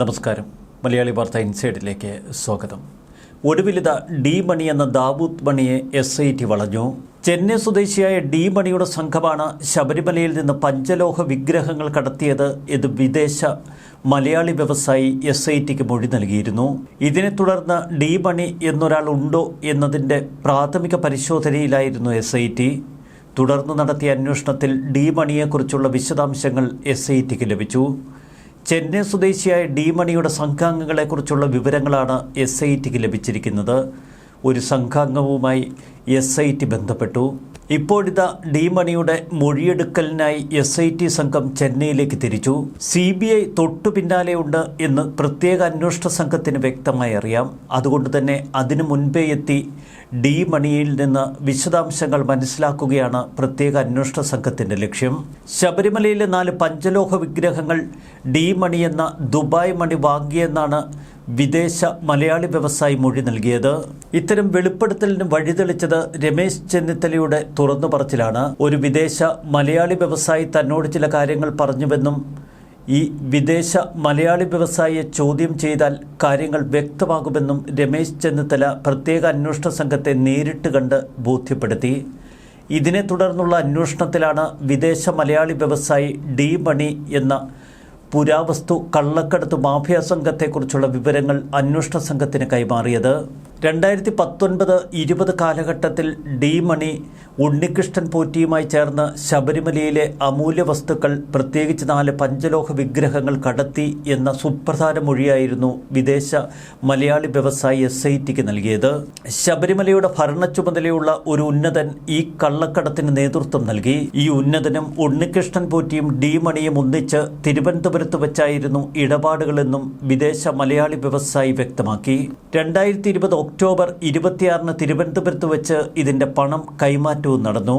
നമസ്കാരം. മലയാളി വാർത്ത ഇൻസൈഡിലേക്ക് സ്വാഗതം. ഒടുവിലിത ഡി മണി എന്ന ദാവൂദ് മണിയെ എസ് ഐ ടി വളഞ്ഞു. ചെന്നൈ സ്വദേശിയായ ഡി മണിയുടെ സംഘമാണ് ശബരിമലയിൽ നിന്ന് പഞ്ചലോഹ വിഗ്രഹങ്ങൾ കടത്തിയത് എന്ന് വിദേശ മലയാളി വ്യവസായി എസ് ഐ ടിക്ക് മൊഴി നൽകിയിരുന്നു. ഇതിനെ തുടർന്ന് ഡി മണി എന്നൊരാൾ ഉണ്ടോ എന്നതിന്റെ പ്രാഥമിക പരിശോധനയിലായിരുന്നു എസ് ഐ ടി തുടർന്ന് നടത്തിയ അന്വേഷണത്തിൽ ഡി മണിയെക്കുറിച്ചുള്ള വിശദാംശങ്ങൾ എസ് ഐ ടിക്ക് ലഭിച്ചു. ചെന്നൈ സ്വദേശിയായ ഡി മണിയുടെ സംഘാംഗങ്ങളെക്കുറിച്ചുള്ള വിവരങ്ങളാണ് എസ് ഐ ടിക്ക് ലഭിച്ചിരിക്കുന്നത്. ഒരു സംഘാംഗവുമായി എസ് ഐ ടി ബന്ധപ്പെട്ടു. ഇപ്പോഴിതാ ഡി മണിയുടെ മൊഴിയെടുക്കലിനായി എസ് ഐ ടി സംഘം ചെന്നൈയിലേക്ക് തിരിച്ചു. സി ബി ഐ തൊട്ടു പിന്നാലെയുണ്ട് എന്ന് പ്രത്യേക അന്വേഷണ സംഘത്തിന് വ്യക്തമായി അറിയാം. അതുകൊണ്ട് തന്നെ അതിനു മുൻപേ എത്തി ഡി മണിയിൽ നിന്ന് വിശദാംശങ്ങൾ മനസ്സിലാക്കുകയാണ് പ്രത്യേക അന്വേഷണ സംഘത്തിന്റെ ലക്ഷ്യം. ശബരിമലയിലെ നാല് പഞ്ചലോഹ വിഗ്രഹങ്ങൾ ഡി മണി എന്ന ദുബായ് മണി വാങ്ങിയെന്നാണ് വിദേശ മലയാളി വ്യവസായി മൊഴി നൽകിയത്. ഇത്തരം വെളിപ്പെടുത്തലിന് വഴിതെളിച്ചത് രമേശ് ചെന്നിത്തലയുടെ തുറന്നു പറച്ചിലാണ്. ഒരു വിദേശ മലയാളി വ്യവസായി തന്നോട് ചില കാര്യങ്ങൾ പറഞ്ഞുവെന്നും ഈ വിദേശ മലയാളി വ്യവസായിയെ ചോദ്യം ചെയ്താൽ കാര്യങ്ങൾ വ്യക്തമാകുമെന്നും രമേശ് ചെന്നിത്തല പ്രത്യേക അന്വേഷണ സംഘത്തെ നേരിട്ട് കണ്ട് ബോധ്യപ്പെടുത്തി. ഇതിനെ തുടർന്നുള്ള അന്വേഷണത്തിലാണ് വിദേശ മലയാളി വ്യവസായി ഡി മണി എന്ന പുരാവസ്തു കള്ളക്കടത്ത് മാഫിയ സംഘത്തെക്കുറിച്ചുള്ള വിവരങ്ങൾ അന്വേഷണ സംഘത്തിന് കൈമാറിയത് രണ്ടായിരത്തി പത്തൊൻപത് ഇരുപത് കാലഘട്ടത്തിൽ ഡി മണി ഉണ്ണികൃഷ്ണൻ പോറ്റിയുമായി ചേർന്ന് ശബരിമലയിലെ അമൂല്യ വസ്തുക്കൾ പ്രത്യേകിച്ച് നാല് പഞ്ചലോഹ വിഗ്രഹങ്ങൾ കടത്തി എന്ന സുപ്രധാന മൊഴിയായിരുന്നു വിദേശ മലയാളി വ്യവസായി എസ് ഐ ടിക്ക് നൽകിയത്. ശബരിമലയുടെ ഭരണ ചുമതലയുള്ള ഒരു ഉന്നതൻ ഈ കള്ളക്കടത്തിന് നേതൃത്വം നൽകി. ഈ ഉന്നതനും ഉണ്ണികൃഷ്ണൻ പോറ്റിയും ഡി മണിയും ഒന്നിച്ച് തിരുവനന്തപുരത്ത് വെച്ചായിരുന്നു ഇടപാടുകളെന്നും വിദേശ മലയാളി വ്യവസായി വ്യക്തമാക്കി. രണ്ടായിരത്തി ഒക്ടോബർ ഇരുപത്തിയാറിന് തിരുവനന്തപുരത്ത് വെച്ച് ഇതിന്റെ പണം കൈമാറ്റവും നടന്നു.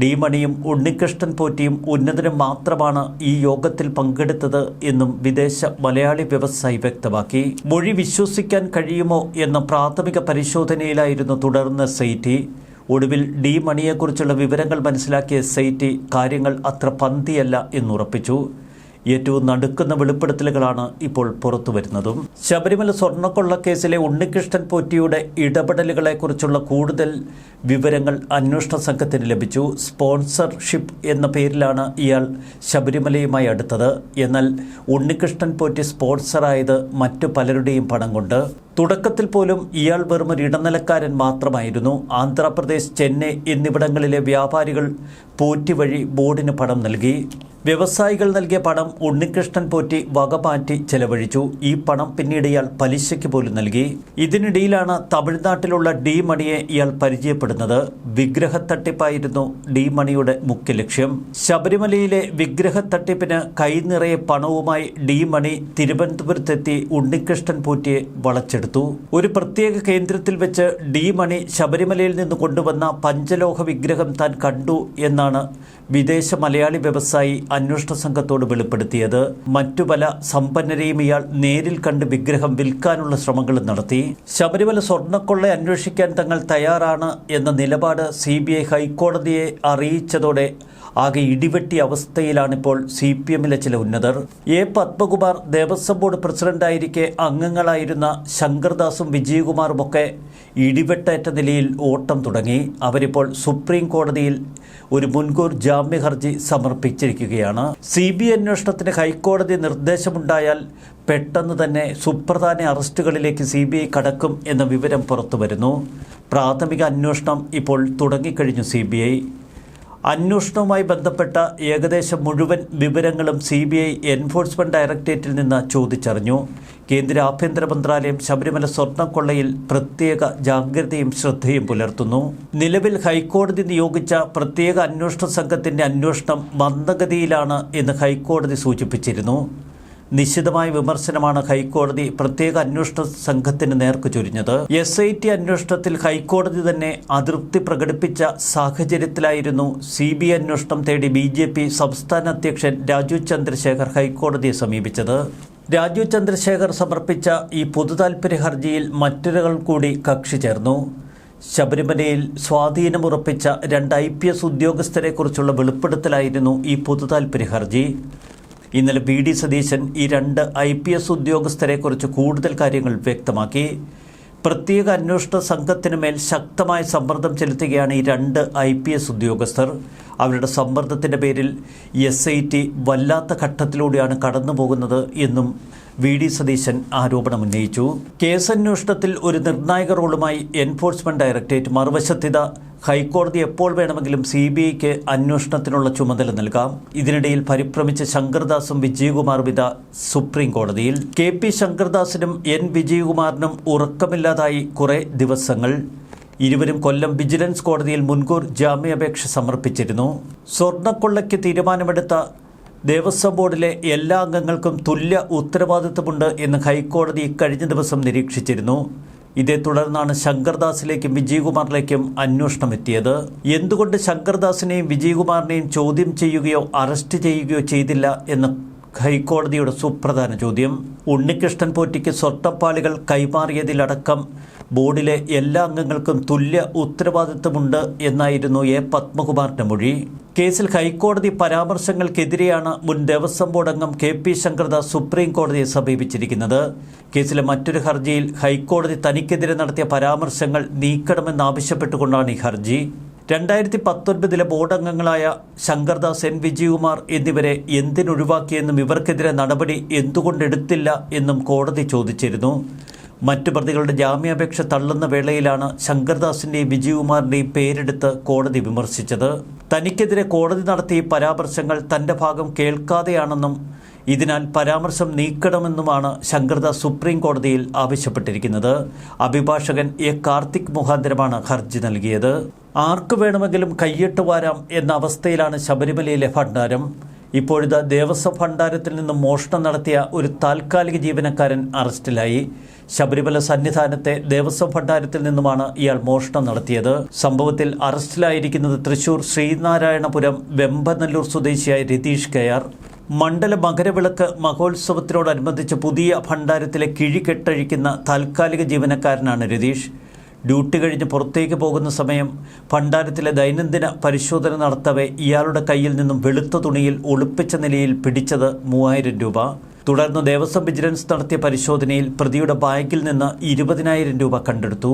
ഡിമണിയും ഉണ്ണികൃഷ്ണൻ പോറ്റിയും ഉന്നതനും മാത്രമാണ് ഈ യോഗത്തിൽ പങ്കെടുത്തത് എന്നും വിദേശ മലയാളി വ്യവസായി വ്യക്തമാക്കി. മൊഴി വിശ്വസിക്കാൻ കഴിയുമോ എന്ന പ്രാഥമിക പരിശോധനയിലായിരുന്നു തുടർന്ന് സൈറ്റി ഒടുവിൽ ഡി മണിയെക്കുറിച്ചുള്ള വിവരങ്ങൾ മനസ്സിലാക്കിയ സൈറ്റി കാര്യങ്ങൾ അത്ര പന്തിയല്ല എന്നുറപ്പിച്ചു. ഏറ്റവും നടുക്കുന്ന വെളിപ്പെടുത്തലുകളാണ് ഇപ്പോൾ പുറത്തു വരുന്നതും. ശബരിമല സ്വർണക്കൊള്ളക്കേസിലെ ഉണ്ണികൃഷ്ണൻ പോറ്റിയുടെ ഇടപെടലുകളെക്കുറിച്ചുള്ള കൂടുതൽ വിവരങ്ങൾ അന്വേഷണ സംഘത്തിന് ലഭിച്ചു. സ്പോൺസർഷിപ്പ് എന്ന പേരിലാണ് ഇയാൾ ശബരിമലയുമായി അടുത്തത്. എന്നാൽ ഉണ്ണികൃഷ്ണൻ പോറ്റി സ്പോൺസറായത് മറ്റു പലരുടെയും പണം കൊണ്ട്. തുടക്കത്തിൽ പോലും ഇയാൾ വെറും ഒരു ഇടനിലക്കാരൻ മാത്രമായിരുന്നു. ആന്ധ്രാപ്രദേശ് ചെന്നൈ എന്നിവിടങ്ങളിലെ വ്യാപാരികൾ പോറ്റി വഴി ബോർഡിന് പണം നൽകി. വ്യവസായികൾ നൽകിയ പണം ഉണ്ണികൃഷ്ണൻ പോറ്റി വകമാറ്റി ചെലവഴിച്ചു. ഈ പണം പിന്നീട് ഇയാൾ പലിശയ്ക്ക് പോലും നൽകി. ഇതിനിടയിലാണ് തമിഴ്നാട്ടിലുള്ള ഡി മണിയെ ഇയാൾ പരിചയപ്പെടുന്നത്. വിഗ്രഹ തട്ടിപ്പായിരുന്നു ഡി മണിയുടെ മുഖ്യ ലക്ഷ്യം. ശബരിമലയിലെ വിഗ്രഹ തട്ടിപ്പിന് കൈനിറയെ പണവുമായി ഡി മണി തിരുവനന്തപുരത്തെത്തി ഉണ്ണികൃഷ്ണൻ പോറ്റിയെ വളച്ചെടുത്തു. ഒരു പ്രത്യേക കേന്ദ്രത്തിൽ വെച്ച് ഡി മണി ശബരിമലയിൽ നിന്ന് കൊണ്ടുവന്ന പഞ്ചലോഹ വിഗ്രഹം താൻ കണ്ടു എന്നാണ് വിദേശ മലയാളി വ്യവസായി അന്വേഷണ സംഘത്തോട് വെളിപ്പെടുത്തിയത്. മറ്റു പല സമ്പന്നരെയും ഇയാൾ നേരിൽ കണ്ട് വിഗ്രഹം വിൽക്കാനുള്ള ശ്രമങ്ങൾ നടത്തി. ശബരിമല സ്വർണക്കൊള്ള അന്വേഷിക്കാൻ തങ്ങൾ തയ്യാറാണ് എന്ന നിലപാട് സി ഹൈക്കോടതിയെ അറിയിച്ചതോടെ ആകെ ഇടിവെട്ടിയ അവസ്ഥയിലാണിപ്പോൾ സി പി എമ്മിലെ ചില ഉന്നതർ. എ പത്മകുമാർ ദേവസ്വം ബോർഡ് പ്രസിഡന്റായിരിക്കെ അംഗങ്ങളായിരുന്ന ശങ്കർദാസും വിജയകുമാറുമൊക്കെ ഇടിവെട്ടേറ്റ നിലയിൽ ഓട്ടം തുടങ്ങി. അവരിപ്പോൾ സുപ്രീം കോടതിയിൽ ഒരു മുൻകൂർ ജാമ്യ ഹർജി സമർപ്പിച്ചിരിക്കുകയാണ്. സി ബി ഐ അന്വേഷണത്തിന് ഹൈക്കോടതി നിർദ്ദേശമുണ്ടായാൽ പെട്ടെന്ന് തന്നെ സുപ്രധാന അറസ്റ്റുകളിലേക്ക് സി ബി ഐ കടക്കും എന്ന വിവരം പുറത്തുവരുന്നു. പ്രാഥമിക അന്വേഷണം ഇപ്പോൾ തുടങ്ങിക്കഴിഞ്ഞു സി ബി ഐ. അന്വേഷണവുമായി ബന്ധപ്പെട്ട ഏകദേശം മുഴുവൻ വിവരങ്ങളും സി ബി ഐ എൻഫോഴ്സ്മെന്റ് ഡയറക്ടറേറ്റിൽ നിന്ന് ചോദിച്ചറിഞ്ഞു. കേന്ദ്ര ആഭ്യന്തര മന്ത്രാലയം ശബരിമല സ്വർണക്കൊള്ളയിൽ പ്രത്യേക ജാഗ്രതയും ശ്രദ്ധയും പുലർത്തുന്നു. നിലവിൽ ഹൈക്കോടതി നിയോഗിച്ച പ്രത്യേക അന്വേഷണ സംഘത്തിന്റെ അന്വേഷണം മന്ദഗതിയിലാണ് എന്ന് ഹൈക്കോടതി സൂചിപ്പിച്ചിരുന്നു. നിശിതമായ വിമർശനമാണ് ഹൈക്കോടതി പ്രത്യേക അന്വേഷണ സംഘത്തിന് നേർക്ക് ചൊരിഞ്ഞത്. എസ് ഐ ടി അന്വേഷണത്തിൽ ഹൈക്കോടതി തന്നെ അതൃപ്തി പ്രകടിപ്പിച്ച സാഹചര്യത്തിലായിരുന്നു സി ബി ഐ അന്വേഷണം തേടി ബി ജെ പി സംസ്ഥാന അധ്യക്ഷൻ രാജു ചന്ദ്രശേഖർ ഹൈക്കോടതിയെ സമീപിച്ചത്. രാജു ചന്ദ്രശേഖർ സമർപ്പിച്ച ഈ പൊതുതാൽപര്യ ഹർജിയിൽ മറ്റൊരാൾ കൂടി കക്ഷി ചേർന്നു. ശബരിമലയിൽ സ്വാധീനമുറപ്പിച്ച രണ്ട് ഐ പി എസ് ഉദ്യോഗസ്ഥരെക്കുറിച്ചുള്ള വെളിപ്പെടുത്തലായിരുന്നു ഈ പൊതുതാൽപര്യ ഹർജി. ഇന്നലെ വി ഡി സതീശൻ ഈ രണ്ട് ഐ പി എസ് ഉദ്യോഗസ്ഥരെക്കുറിച്ച് കൂടുതൽ കാര്യങ്ങൾ വ്യക്തമാക്കി. പ്രത്യേക അന്വേഷണ സംഘത്തിന് മേൽ ശക്തമായ സമ്മർദ്ദം ചെലുത്തുകയാണ് ഈ രണ്ട് ഐ പി എസ് ഉദ്യോഗസ്ഥർ. അവരുടെ സമ്മർദ്ദത്തിന്റെ പേരിൽ എസ് ഐ ടി വല്ലാത്ത ഘട്ടത്തിലൂടെയാണ് കടന്നു പോകുന്നത് എന്നും വി ഡി സതീശൻ ആരോപണമുന്നയിച്ചു കേസന്വേഷണത്തിൽ ഒരു നിർണായക റോളുമായി എൻഫോഴ്സ്മെന്റ് ഡയറക്ടറേറ്റ് മറുവശത്തിത ഹൈക്കോടതി എപ്പോൾ വേണമെങ്കിലും സി ബി ഐക്ക് അന്വേഷണത്തിനുള്ള ചുമതല നൽകാം. ഇതിനിടയിൽ പരിഭ്രമിച്ച ശങ്കർദാസും വിജയകുമാർ വിത സുപ്രീം കോടതിയിൽ. കെ പി ശങ്കർദാസിനും എൻ വിജയകുമാറിനും ഉറക്കമില്ലാതായി കുറെ ദിവസങ്ങൾ. ഇരുവരും കൊല്ലം വിജിലൻസ് കോടതിയിൽ മുൻകൂർ ജാമ്യാപേക്ഷ സമർപ്പിച്ചിരുന്നു. സ്വർണക്കൊള്ളയ്ക്ക് തീരുമാനമെടുത്ത ദേവസ്വം ബോർഡിലെ എല്ലാ അംഗങ്ങൾക്കും തുല്യ ഉത്തരവാദിത്തമുണ്ട് എന്ന് ഹൈക്കോടതി കഴിഞ്ഞ ദിവസം നിരീക്ഷിച്ചിരുന്നു. ഇതേ തുടർന്നാണ് ശങ്കർദാസിലേക്കും വിജയകുമാറിലേക്കും അന്വേഷണം എത്തിയത് എന്തുകൊണ്ട് ശങ്കർദാസിനെയും വിജയകുമാറിനെയും ചോദ്യം ചെയ്യുകയോ അറസ്റ്റ് ചെയ്യുകയോ ചെയ്തില്ല എന്ന് ഹൈക്കോടതിയുടെ സുപ്രധാന ചോദ്യം. ഉണ്ണികൃഷ്ണൻ പോറ്റിക്ക് സ്വർണപ്പാളികൾ കൈമാറിയതിലടക്കം ബോർഡിലെ എല്ലാ അംഗങ്ങൾക്കും തുല്യ ഉത്തരവാദിത്വമുണ്ട് എന്നായിരുന്നു എ. പത്മകുമാറിന്റെ മൊഴി. കേസിൽ ഹൈക്കോടതി പരാമർശങ്ങൾക്കെതിരെയാണ് മുൻ ദേവസ്വം ബോർഡ് അംഗം കെ. പി. ശങ്കർദാസ് സുപ്രീം കോടതിയെ സമീപിച്ചിരിക്കുന്നത്. കേസിലെ മറ്റൊരു ഹർജിയിൽ ഹൈക്കോടതി തനിക്കെതിരെ നടത്തിയ പരാമർശങ്ങൾ നീക്കണമെന്നാവശ്യപ്പെട്ടുകൊണ്ടാണ് ഈ ഹർജി. രണ്ടായിരത്തി പത്തൊൻപതിലെ ബോർഡ് അംഗങ്ങളായ ശങ്കർദാസ് എൻ വിജയകുമാർ എന്നിവരെ എന്തിനൊഴിവാക്കിയെന്നും ഇവർക്കെതിരെ നടപടി എന്തുകൊണ്ടെടുത്തില്ല എന്നും കോടതി ചോദിച്ചിരുന്നു. മറ്റു പ്രതികളുടെ ജാമ്യാപേക്ഷ തള്ളുന്ന വേളയിലാണ് ശങ്കർദാസിന്റെയും വിജയകുമാറിന്റെയും പേരെടുത്ത് കോടതി വിമർശിച്ചത്. തനിക്കെതിരെ കോടതി നടത്തിയ പരാമർശങ്ങൾ തന്റെ ഭാഗം കേൾക്കാതെയാണെന്നും ഇതിനാൽ പരാമർശം നീക്കണമെന്നുമാണ് ശങ്കർദാസ് സുപ്രീം കോടതിയിൽ ആവശ്യപ്പെട്ടിരിക്കുന്നത്. അഭിഭാഷകൻ എ കാർത്തിക് മുഖാന്തരമാണ് ഹർജി നൽകിയത്. ആർക്കു വേണമെങ്കിലും കയ്യിട്ട് വാരാം എന്ന അവസ്ഥയിലാണ് ശബരിമലയിലെ ഭണ്ഡാരം. ഇപ്പോഴിത് ദേവസ്വം ഭണ്ഡാരത്തിൽ നിന്ന് മോഷണം നടത്തിയ ഒരു താൽക്കാലിക ജീവനക്കാരൻ അറസ്റ്റിലായി. ശബരിമല സന്നിധാനത്തെ ദേവസ്വം ഭണ്ഡാരത്തിൽ നിന്നുമാണ് ഇയാൾ മോഷണം നടത്തിയത്. സംഭവത്തിൽ അറസ്റ്റിലായിരിക്കുന്നത് തൃശൂർ ശ്രീനാരായണപുരം വെമ്പനല്ലൂർ സ്വദേശിയായ രതീഷ് കെയർ. മണ്ഡല മകരവിളക്ക് മഹോത്സവത്തിനോടനുബന്ധിച്ച് പുതിയ ഭണ്ഡാരത്തിലെ കിഴി കെട്ടഴിക്കുന്ന താൽക്കാലിക ജീവനക്കാരനാണ് രതീഷ്. ഡ്യൂട്ടി കഴിഞ്ഞ് പുറത്തേക്ക് പോകുന്ന സമയം ഭണ്ഡാരത്തിലെ ദൈനംദിന പരിശോധന നടത്തവെ ഇയാളുടെ കയ്യിൽ നിന്നും വെളുത്ത തുണിയിൽ ഒളിപ്പിച്ച നിലയിൽ പിടിച്ചത് മൂവായിരം രൂപ. തുടർന്ന് ദേവസ്വം വിജിലൻസ് നടത്തിയ പരിശോധനയിൽ പ്രതിയുടെ ബാഗിൽ നിന്ന് ഇരുപതിനായിരം രൂപ കണ്ടെടുത്തു.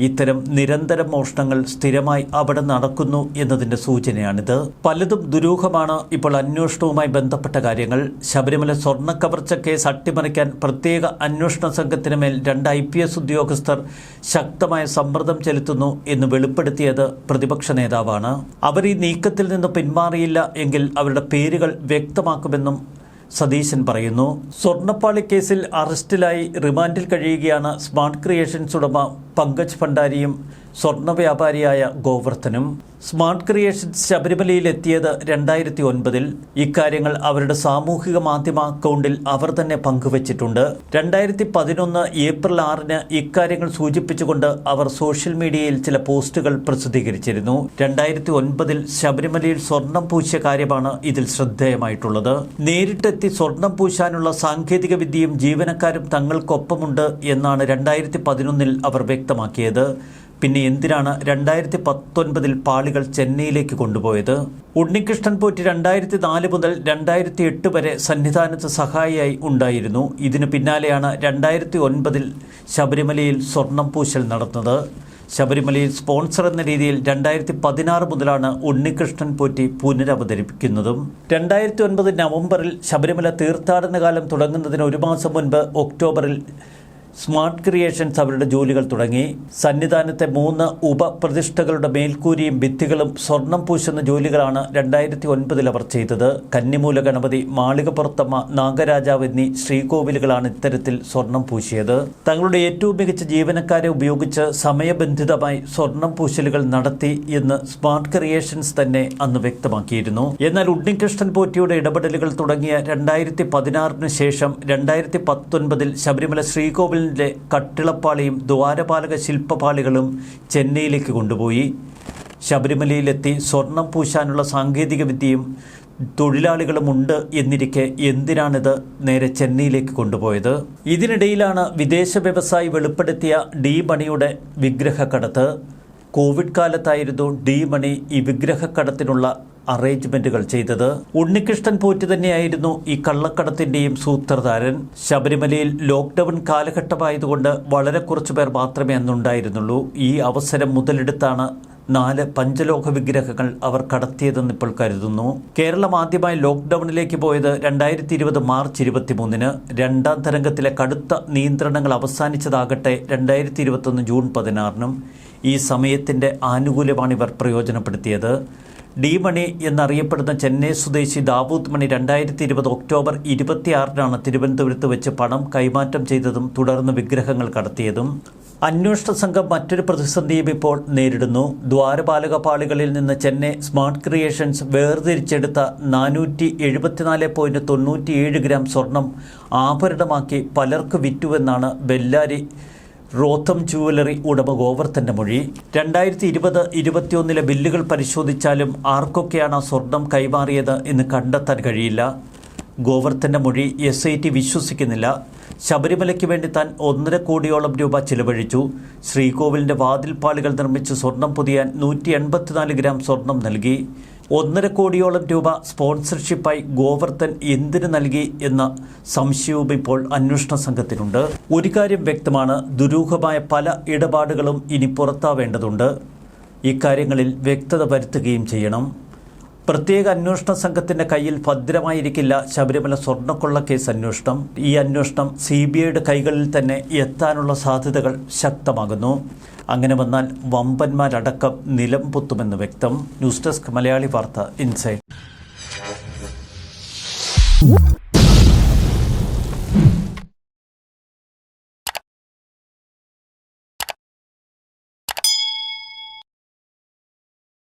ഇത്തരം നിരന്തര മോഷണങ്ങൾ സ്ഥിരമായി അവിടെ നടക്കുന്നു എന്നതിന്റെ സൂചനയാണിത്. പലതും ദുരൂഹമാണ്. ഇപ്പോൾ അന്വേഷണവുമായി ബന്ധപ്പെട്ട കാര്യങ്ങൾ. ശബരിമല സ്വർണ കവർച്ച കേസ് അട്ടിമറിക്കാൻ പ്രത്യേക അന്വേഷണ സംഘത്തിന് മേൽ രണ്ട് ഐ പി എസ് ഉദ്യോഗസ്ഥർ ശക്തമായ സമ്മർദ്ദം ചെലുത്തുന്നു എന്ന് വെളിപ്പെടുത്തിയത് പ്രതിപക്ഷ നേതാവാണ്. അവർ ഈ നീക്കത്തിൽ നിന്ന് പിന്മാറിയില്ല എങ്കിൽ അവരുടെ പേരുകൾ വ്യക്തമാക്കുമെന്നും സതീശൻ പറയുന്നു സ്വർണപ്പാളി കേസിൽ അറസ്റ്റിലായി റിമാൻഡിൽ കഴിയുകയാണ് സ്മാർട്ട് ക്രിയേഷൻസ് ഉടമ പങ്കജ് ഭണ്ഡാരിയും സ്വർണ വ്യാപാരിയായ ഗോവർദ്ധനും സ്മാർട്ട് ക്രിയേഷൻസ് ശബരിമലയിലെത്തിയത് രണ്ടായിരത്തി ഒൻപതിൽ ഇക്കാര്യങ്ങൾ അവരുടെ സാമൂഹിക മാധ്യമ അക്കൗണ്ടിൽ അവർ തന്നെ പങ്കുവച്ചിട്ടുണ്ട്. രണ്ടായിരത്തി പതിനൊന്ന് ഏപ്രിൽ ആറിന് ഇക്കാര്യങ്ങൾ സൂചിപ്പിച്ചുകൊണ്ട് അവർ സോഷ്യൽ മീഡിയയിൽ ചില പോസ്റ്റുകൾ പ്രസിദ്ധീകരിച്ചിരുന്നു. രണ്ടായിരത്തി ഒൻപതിൽ ശബരിമലയിൽ സ്വർണം പൂശിയ കാര്യമാണ് ഇതിൽ ശ്രദ്ധേയമായിട്ടുള്ളത്. നേരിട്ടെത്തി സ്വർണം പൂശാനുള്ള സാങ്കേതിക വിദ്യയും ജീവനക്കാരും തങ്ങൾക്കൊപ്പമുണ്ട് എന്നാണ് രണ്ടായിരത്തി പതിനൊന്നിൽ അവർ വ്യക്തമാക്കിയത്. പിന്നെ എന്തിനാണ് രണ്ടായിരത്തി പത്തൊൻപതിൽ പാളികൾ ചെന്നൈയിലേക്ക് കൊണ്ടുപോയത്? ഉണ്ണികൃഷ്ണൻ പോറ്റി രണ്ടായിരത്തി നാല് മുതൽ രണ്ടായിരത്തി എട്ട് വരെ സന്നിധാനത്ത് സഹായിയായി ഉണ്ടായിരുന്നു. ഇതിനു പിന്നാലെയാണ് രണ്ടായിരത്തി ഒൻപതിൽ ശബരിമലയിൽ സ്വർണം പൂശൽ നടന്നത്. ശബരിമലയിൽ സ്പോൺസർ എന്ന രീതിയിൽ രണ്ടായിരത്തി പതിനാറ് മുതലാണ് ഉണ്ണികൃഷ്ണൻ പോറ്റി പുനരവതരിപ്പിക്കുന്നതും. രണ്ടായിരത്തി ഒൻപത് നവംബറിൽ ശബരിമല തീർത്ഥാടന കാലം തുടങ്ങുന്നതിന് ഒരു മാസം മുൻപ് ഒക്ടോബറിൽ സ്മാർട്ട് ക്രിയേഷൻസ് അവരുടെ ജോലികൾ തുടങ്ങി. സന്നിധാനത്തെ മൂന്ന് ഉപപ്രതിഷ്ഠകളുടെ മേൽക്കൂരിയും ഭിത്തികളും സ്വർണം പൂശുന്ന ജോലികളാണ് രണ്ടായിരത്തി ഒൻപതിൽ അവർ ചെയ്തത്. കന്നിമൂല ഗണപതി മാളികപ്പുറത്തമ്മ നാഗരാജാവ് എന്നീ ശ്രീകോവിലുകളാണ് ഇത്തരത്തിൽ സ്വർണം പൂശിയത്. തങ്ങളുടെ ഏറ്റവും മികച്ച ജീവനക്കാരെ ഉപയോഗിച്ച് സമയബന്ധിതമായി സ്വർണം പൂശലുകൾ നടത്തി എന്ന് സ്മാർട്ട് ക്രിയേഷൻസ് തന്നെ അന്ന് വ്യക്തമാക്കിയിരുന്നു. എന്നാൽ ഉണ്ണികൃഷ്ണൻ പോറ്റിയുടെ ഇടപെടലുകൾ തുടങ്ങിയ രണ്ടായിരത്തി പതിനാറിന് ശേഷം രണ്ടായിരത്തി പത്തൊൻപതിൽ ശബരിമല ശ്രീകോവിലിന്റെ കട്ടിളപ്പാളിയും ദ്വാരപാലക ശില്പപാളികളും ചെന്നൈയിലേക്ക് കൊണ്ടുപോയി. ശബരിമലയിലെത്തി സ്വർണം പൂശാനുള്ള സാങ്കേതിക വിദ്യയും തൊഴിലാളികളുമുണ്ട് എന്നിരിക്കെ എന്തിനാണിത് നേരെ ചെന്നൈയിലേക്ക് കൊണ്ടുപോയത്? ഇതിനിടയിലാണ് വിദേശ വ്യവസായി വെളിപ്പെടുത്തിയ ഡി മണിയുടെ വിഗ്രഹക്കടത്ത്. കോവിഡ് കാലത്തായിരുന്നു ഡി മണി ഈ വിഗ്രഹക്കടത്തിനുള്ള അറേഞ്ച്മെന്റുകൾ ചെയ്തത്. ഉണ്ണികൃഷ്ണൻ പോറ്റി തന്നെയായിരുന്നു ഈ കള്ളക്കടത്തിന്റെയും സൂത്രധാരൻ. ശബരിമലയിൽ ലോക്ക്ഡൌൺ കാലഘട്ടമായതുകൊണ്ട് വളരെ കുറച്ചു പേർ മാത്രമേ അന്നുണ്ടായിരുന്നുള്ളൂ. ഈ അവസരം മുതലെടുത്താണ് നാല് പഞ്ചലോഹ വിഗ്രഹങ്ങൾ അവർ കടത്തിയതെന്ന് ഇപ്പോൾ കരുതുന്നു. കേരളം ആദ്യമായി ലോക്ക്ഡൌണിലേക്ക് പോയത് രണ്ടായിരത്തി ഇരുപത് മാർച്ച് ഇരുപത്തിമൂന്നിന്. രണ്ടാം തരംഗത്തിലെ കടുത്ത നിയന്ത്രണങ്ങൾ അവസാനിച്ചതാകട്ടെ രണ്ടായിരത്തി ഇരുപത്തൊന്ന് ജൂൺ പതിനാറിനും ഈ സമയത്തിന്റെ ആനുകൂല്യമാണ് ഇവർ പ്രയോജനപ്പെടുത്തിയത്. ഡി മണി എന്നറിയപ്പെടുന്ന ചെന്നൈ സ്വദേശി ദാവൂദ് മണി രണ്ടായിരത്തി ഇരുപത് ഒക്ടോബർ ഇരുപത്തിയാറിനാണ് തിരുവനന്തപുരത്ത് വെച്ച് പണം കൈമാറ്റം ചെയ്തതും തുടർന്ന് വിഗ്രഹങ്ങൾ കടത്തിയതും. അന്വേഷണ സംഘം മറ്റൊരു പ്രതിസന്ധിയും ഇപ്പോൾ നേരിടുന്നു. ദ്വാരപാലക പാളികളിൽ നിന്ന് ചെന്നൈ സ്മാർട്ട് ക്രിയേഷൻസ് വേർതിരിച്ചെടുത്ത നാനൂറ്റി എഴുപത്തിനാല് പോയിന്റ് തൊണ്ണൂറ്റിയേഴ് ഗ്രാം സ്വർണം ആഭരണമാക്കി പലർക്ക് വിറ്റുവെന്നാണ് ബെല്ലാരി റോത്തം ജുവലറി ഉടമ ഗോവർത്തന്റെ മൊഴി. രണ്ടായിരത്തി ഇരുപത് ഇരുപത്തിയൊന്നിലെ ബില്ലുകൾ പരിശോധിച്ചാലും ആർക്കൊക്കെയാണ് സ്വർണം കൈമാറിയത് എന്ന് കണ്ടെത്താൻ കഴിയില്ല. ഗോവർത്തന്റെ മൊഴി എസ് ഐ ടി വിശ്വസിക്കുന്നില്ല. ശബരിമലയ്ക്ക് വേണ്ടി താൻ ഒന്നര കോടിയോളം രൂപ ചിലവഴിച്ചു. ശ്രീകോവിലിന്റെ വാതിൽപ്പാളികൾ നിർമ്മിച്ച് സ്വർണം പൊതിയാൻ നൂറ്റി എൺപത്തിനാല് ഗ്രാം സ്വർണം നൽകി. ഒന്നര കോടിയോളം രൂപ സ്പോൺസർഷിപ്പായി ഗോവർദ്ധൻ എന്തിനു നൽകി എന്ന സംശയവും ഇപ്പോൾ അന്വേഷണ സംഘത്തിനുണ്ട് ഒരു കാര്യം വ്യക്തമാണ് ദുരൂഹമായ പല ഇടപാടുകളും ഇനി പുറത്താവേണ്ടതുണ്ട്. ഇക്കാര്യങ്ങളിൽ വ്യക്തത വരുത്തുകയും ചെയ്യണം. പ്രത്യേക അന്വേഷണ സംഘത്തിന്റെ കയ്യിൽ ഭദ്രമായിരിക്കില്ല ശബരിമല സ്വർണക്കൊള്ള കേസ് അന്വേഷണം. ഈ അന്വേഷണം സി ബി ഐയുടെ കൈകളിൽ തന്നെ എത്താനുള്ള സാധ്യതകൾ ശക്തമാകുന്നു. അങ്ങനെ വന്നാൽ വമ്പന്മാരടക്കം നിലം പൊത്തുമെന്ന് വ്യക്തം. ന്യൂസ് ഡെസ്ക് മലയാളി വാർത്ത ഇൻസൈഡ്.